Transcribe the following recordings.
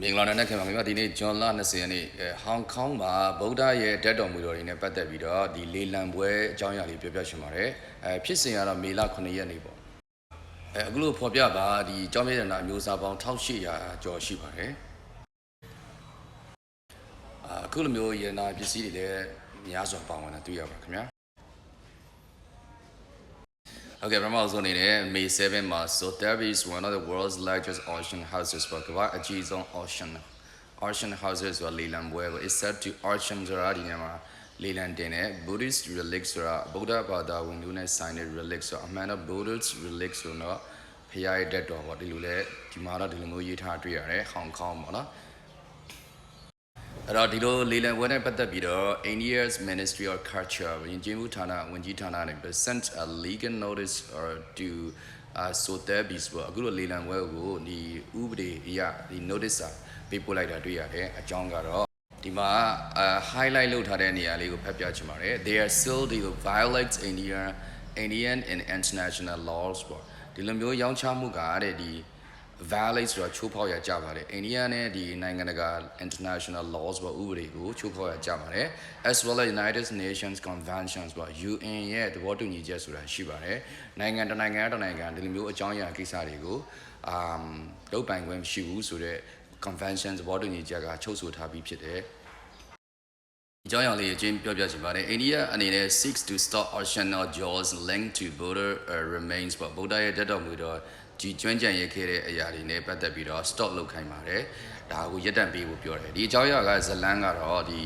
မင်္ဂလာနံနက်ခင်ပါခင်ဗျာဒီနေ့ဂျွန်လ20ရက်နေ့အဲဟောင်ကောင်မှာဗုဒ္ဓရဲ့တက်တော်မူတော်တွေနဲ့ပတ်သက်ပြီးတော့ဒီလေလံပွဲအကြောင်းအရာလေးပြောပြချင်ပါတယ်အဲဖြစ်စဉ်ကတော့မေလ9ရက်နေ့ပေါ့အဲအခုလို့ဖော်ပြပါဒီကျောင်းမြေတနာအမျိုးအစားပေါင်း1800ကျော်ရှိပါတယ်အာအခုလိုမျိုးရတနာပစ္စည်းတွေလည်းများစွာပါဝင်တာတွေ့ရပါခင်ဗျာ Okay ပထမဆုံးအနေနဲ့ May 7မှာ Sotheby is one of the world's largest auction houses ပေါ့ကမ္ဘာအကြီးဆုံး auction auction houses ဆိုတာလေလံပွဲပေါ့ is set to auction ဆိုတာဒီနေရာမှာလေလံတင်တဲ့ Buddhist relics ဆိုတာဗုဒ္ဓဘာသာဝင်လူနဲ့ဆိုင်တဲ့ relics ဆိုတာအမှန်တော့ Buddhist relics ဆိုတော့ဖရားရဲ့တက်တော်ပေါ့ဒီလိုလဲဒီမှာတော့ဒီလိုမျိုးရေးထားတွေ့ရတယ်ဟောင်ကောင်ပေါ့နော် အဲ့တော့ဒီလိုလေလံပွဲနဲ့ပတ်သက်ပြီးတော့ India's Ministry of Culture ယဉ်ကျေးမှုဌာနဝန်ကြီးဌာနနဲ့ sent a legal notice or to uh, Sotheby's ပေါ့အခုလိုလေလံပွဲကိုဒီဥပဒေအရဒီ notice စာပေးပို့လိုက်တာတွေ့ရတယ်အကြောင်းကတော့ဒီမှာအ highlight လုပ်ထားတဲ့နေရာလေးကိုဖတ်ပြချင်ပါတယ် they are still the violates India Indian and international laws ပေါ့ဒီလိုမျိုးရောင်းချမှုကတဲ့ဒီ violate ဆိုတာချိုးဖောက်ရကြပါတယ်အိန္ဒိယနဲ့ဒီနိုင်ငံတကာ international laws ပေါ့ဥပဒေကိုချိုးဖောက်ရကြပါတယ် as well as United Nations conventions ပေါ့ UN ရဲ့သဘောတူညီချက်ဆိုတာရှိပါတယ်နိုင်ငံတစ်နိုင်ငံတစ်နိုင်ငံဒီလိုမျိုးအကြောင်းအရာကိစ္စတွေကို um လုပ်ပိုင်ခွင့်မရှိဘူးဆိုတော့ convention သဘောတူညီချက်ကချုပ်ဆိုထားပြီးဖြစ်တယ် အကြောင်းအရာလေးအချင်းပြောပြချင်ပါတယ်အိန္ဒိယအနေနဲ့ seeks to stop optional jaws linked to border uh, remains ပေါ့ဗုဒ္ဓရဲ့တက်တော်မူတော့ဒီကျွမ်းကြံရခဲ့တဲ့အရာတွေနဲ့ပတ်သက်ပြီးတော့ stop လုပ်ခိုင်းပါတယ်ဒါကိုရပ်တန့်ပေးဖို့ပြောတယ်ဒီအကြောင်းအရာကဇလန်းကတော့ဒီ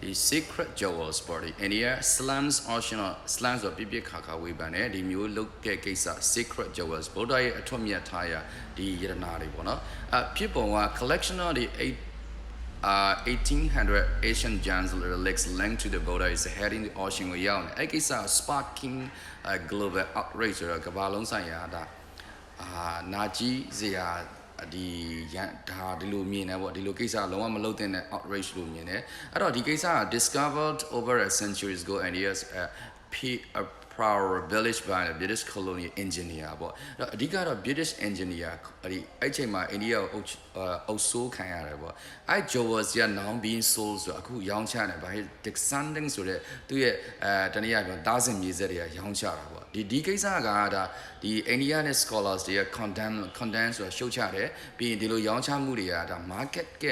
ဒီ secret jewels ပေါ့ဒီ India slums optional slums ဆိုပြပြခါခါဝေးပန်တယ်ဒီမျိုးလုတ်တဲ့ကိစ္စ secret jewels ဗုဒ္ဓရဲ့အထွတ်မြတ်ထားရဒီယရနာတွေပေါ့နော်အဖြစ်ပုံက collection of the 8 uh 1800 Asian gems relics linked to the Buddha is heading the ocean ကိုရောက်နေအဲ့ကိစ္စ sparking uh, global outrage ဆိုတော့ကမ္ဘာလုံးဆိုင်ရာဒါအာနာကြီးစရာဒီရန်ဒါဒီလိုမြင်တယ်ပေါ့ဒီလိုကိစ္စလုံးဝမလုပ်သင့်တဲ့ outrage လို့မြင်တယ်အဲ့တော့ဒီကိစ္စက discovered over a centuries ago and yes uh, P, a Prower village by the British colonial engineer ပေါ့အဲ့တော့အဓိကတော့ British engineer အဲ့ဒီအဲ့ချိန်မှာအိန္ဒိယကိုအုပ်အုပ်ဆိုးခံရတယ်ပေါ့အဲ့ Jawas က now being sold ဆိုအခုရောင်းချတယ်ဗာ descending ဆိုတဲ့သူရဲ့အဲတနည်းအားဖြင့်တားစင်မြေဆက်တွေကရောင်းချတာပေါ့ဒီဒီကိစ္စကဒါဒီအိန္ဒိယနဲ့ scholars တွေက condemn condemn ဆိုတာရှုတ်ချတယ်ပြီးရင်ဒီလိုရောင်းချမှုတွေကဒါ market က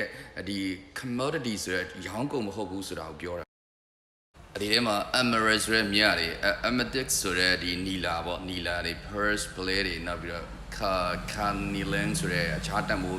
ဒီ commodity ဆိုတဲ့ရောင်းကုန်မဟုတ်ဘူးဆိုတာကိုပြောတာ ဒီထဲမှာ emerald ဆိုတဲ့မြရတွေ amethyst ဆိုတဲ့ဒီနီလာပေါ့နီလာတွေ pearls play တွေနောက်ပြီးတော့ carnelian ဆိုတဲ့အခြားတန်ဖိုး